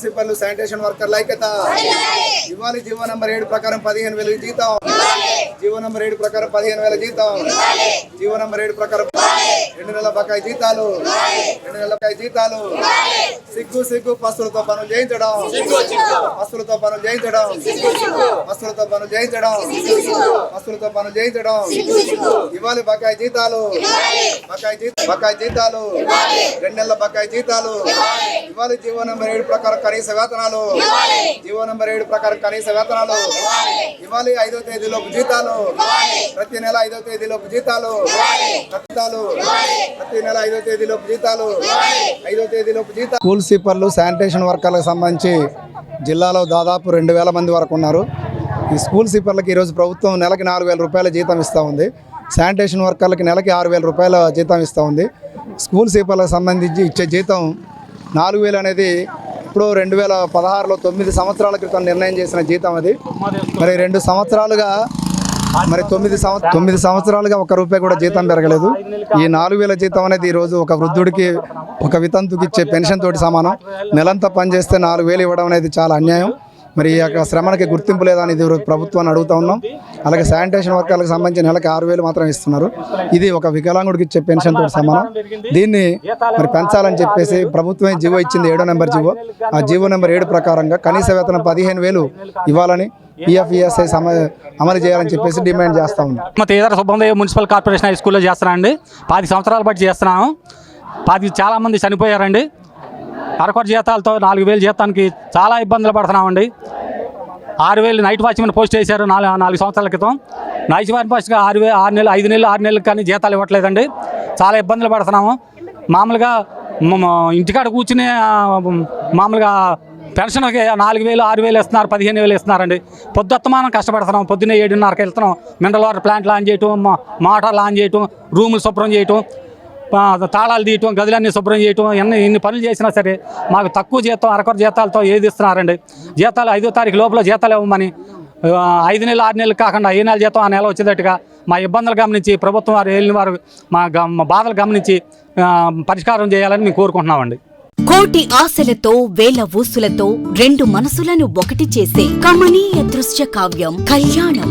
Municipal sanitation వర్కర్ల ఐక్యత ఇవ్వాలి జీవో నంబర్ ఏడు ప్రకారం పదిహేను వేల జీతం. జీవో నంబర్ ఏడు ప్రకారం పదిహేను వేల జీతం. జీవో నంబర్ ఏడు ప్రకారం రెండు నెలల బకాయి జీతాలు. రెండు నెలల బకాయి జీతాలు. సిగ్గు సిగ్గు పస్తులతో పనులు జయించడం పస్తులతో పనులు జయించడం పస్తులతో పనులు జయించడం పస్తులతో పనులు జయించడం ఇవ్వాలి బకాయి జీతాలు. బకాయి జీత బకాయి జీతాలు. రెండు నెలల బకాయి జీతాలు. ఇవ్వాలి జీవో నంబర్ ఏడు ప్రకారం కనీస వేతనాలు. జీవో నెంబర్ ఏడు ప్రకారం కనీస వేతనాలు. ఇవ్వాలి. ఐదో తేదీలోపు జీతాలు. ప్రతి నెల ఐదో తేదీలోపు జీతాలు. జీతాలు ప్రతి నెల ఐదో తేదీలోపు జీతాలు. ఐదో తేదీలోపు జీతాలు. స్కూల్ సీపర్లు శానిటేషన్ వర్కర్లకు సంబంధించి జిల్లాలో దాదాపు రెండు వేల మంది వరకు ఉన్నారు. ఈ స్కూల్ సీపర్లకు ఈరోజు ప్రభుత్వం నెలకి నాలుగు వేల రూపాయల జీతం ఇస్తూ ఉంది. శానిటేషన్ వర్కర్లకి నెలకి ఆరు వేల రూపాయల జీతం ఇస్తూ ఉంది. స్కూల్ సీపర్లకు సంబంధించి ఇచ్చే జీతం నాలుగు వేలు అనేది ఇప్పుడు రెండు వేల పదహారులో తొమ్మిది సంవత్సరాల క్రితం నిర్ణయం చేసిన జీతం అది. మరి రెండు సంవత్సరాలుగా మరి తొమ్మిది సంవత్సరం తొమ్మిది సంవత్సరాలుగా ఒక రూపాయి కూడా జీతం పెరగలేదు. ఈ నాలుగు వేల జీతం అనేది ఈరోజు ఒక వృద్ధుడికి ఒక వితంతుకి ఇచ్చే పెన్షన్ తోటి సమానం. నెలంతా పనిచేస్తే నాలుగు వేలు ఇవ్వడం అనేది చాలా అన్యాయం. మరి ఈ యొక్క శ్రమకి గుర్తింపు లేదని ఇది ప్రభుత్వాన్ని అడుగుతా ఉన్నాం. అలాగే శానిటేషన్ వర్కర్లకు సంబంధించి నెలకి ఆరు వేలు మాత్రం ఇస్తున్నారు. ఇది ఒక వికలాంగుడికి ఇచ్చే పెన్షన్ తోటి సమానం. దీన్ని మరి పెంచాలని చెప్పేసి ప్రభుత్వమే జీవో ఇచ్చింది ఏడో నెంబర్ జీవో. ఆ జీవో నెంబర్ ఏడు ప్రకారంగా కనీస వేతనం పదిహేను వేలు ఇవ్వాలని పిఎఫ్ఈఎస్ఐ సమ అమలు చేయాలని చెప్పేసి డిమాండ్ చేస్తా ఉన్నాం. మా తేదర సుబ్బందయ్య మున్సిపల్ కార్పొరేషన్ హై స్కూల్లో చేస్తున్నానండి పాతి సంవత్సరాల బట్టి చేస్తున్నాను పాతి చాలామంది చనిపోయారండి. అరకొర జీతాలతో నాలుగు వేలు జీతానికి చాలా ఇబ్బందులు పడుతున్నామండి. ఆరు వేలు నైట్ వాచ్మెన్ పోస్ట్ చేశారు నాలుగు నాలుగు సంవత్సరాల క్రితం. నైట్ వాచ్ పోస్ట్గా ఆరు వేలు ఆరు నెలలు ఐదు నెలలు ఆరు నెలలకు కానీ జీతాలు ఇవ్వట్లేదండి. చాలా ఇబ్బందులు పడుతున్నాము. మామూలుగా ఇంటికాడ కూర్చుని మామూలుగా పెన్షన్కి నాలుగు వేలు ఆరు వేలు ఇస్తున్నారు పదిహేను వేలు ఇస్తున్నారండి. పొద్దుత్తమానం కష్టపడుతున్నాం పొద్దున్నే ఏడున్నరకి వెళ్తున్నాం. మినరల్ వాటర్ ప్లాంట్ ఆన్ చేయటం మా- మోటార్లు ఆన్ చేయటం రూములు శుభ్రం చేయటం తాళాలు తీయటం గదులన్నీ శుభ్రం చేయటం ఎన్ని ఇన్ని పనులు చేసినా సరే మాకు తక్కువ జీతం అరకొర జీతాలతో ఏది ఇస్తున్నారండి? జీతాలు ఐదో తారీఖు లోపల జీతాలు ఇవ్వమని ఐదు నెలలు ఆరు నెలలు కాకుండా ఏ నెల జీతం ఆ నెల వచ్చేటట్టుగా మా ఇబ్బందులు గమనించి ప్రభుత్వం వారు వెళ్ళిన వారు మా గ- బాధలు గమనించి పరిష్కారం చేయాలని మేము కోరుకుంటున్నామండి. కోటి ఆశలతో వేల ఊసులతో రెండు మనసులను ఒకటి చేసే కమనీయ దృశ్య కావ్యం కళ్యాణం.